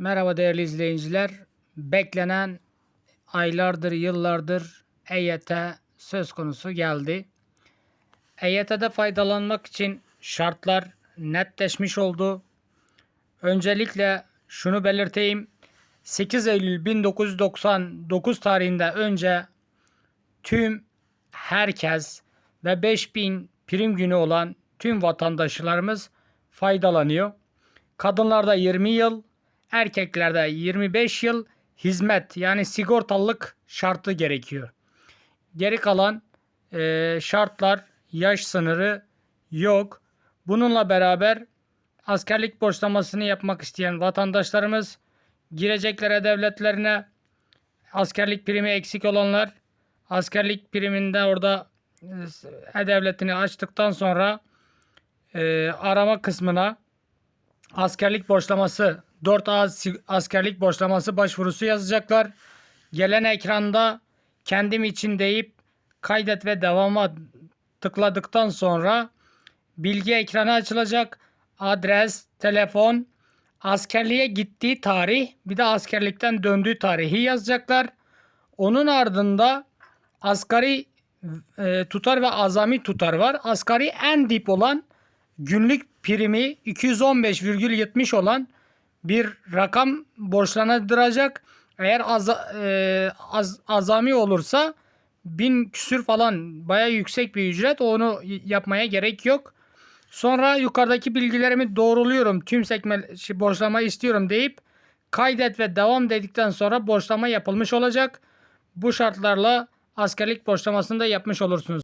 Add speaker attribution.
Speaker 1: Merhaba değerli izleyiciler. Beklenen aylardır, yıllardır EYT söz konusu geldi. EYT'de faydalanmak için şartlar netleşmiş oldu. Öncelikle şunu belirteyim. 8 Eylül 1999 tarihinde önce tüm herkes ve 5000 prim günü olan tüm vatandaşlarımız faydalanıyor. Kadınlarda 20 yıl, erkeklerde 25 yıl hizmet yani sigortalılık şartı gerekiyor. Geri kalan e, şartlar, yaş sınırı yok. Bununla beraber askerlik borçlamasını yapmak isteyen vatandaşlarımız girecekleri devletlerine askerlik primi eksik olanlar askerlik priminde orada e, devletini açtıktan sonra e, arama kısmına askerlik borçlaması 4A si- askerlik borçlaması başvurusu yazacaklar. Gelen ekranda kendim için deyip kaydet ve devama tıkladıktan sonra bilgi ekranı açılacak. Adres, telefon, askerliğe gittiği tarih, bir de askerlikten döndüğü tarihi yazacaklar. Onun ardında asgari e, tutar ve azami tutar var. Asgari en dip olan günlük primi 215,70 olan bir rakam borçlanadıracak. Eğer az, e, az- azami olursa bin küsür falan baya yüksek bir ücret onu yapmaya gerek yok. Sonra yukarıdaki bilgilerimi doğruluyorum. Tüm sekme şey, borçlama istiyorum deyip kaydet ve devam dedikten sonra borçlama yapılmış olacak. Bu şartlarla askerlik borçlamasını da yapmış olursunuz.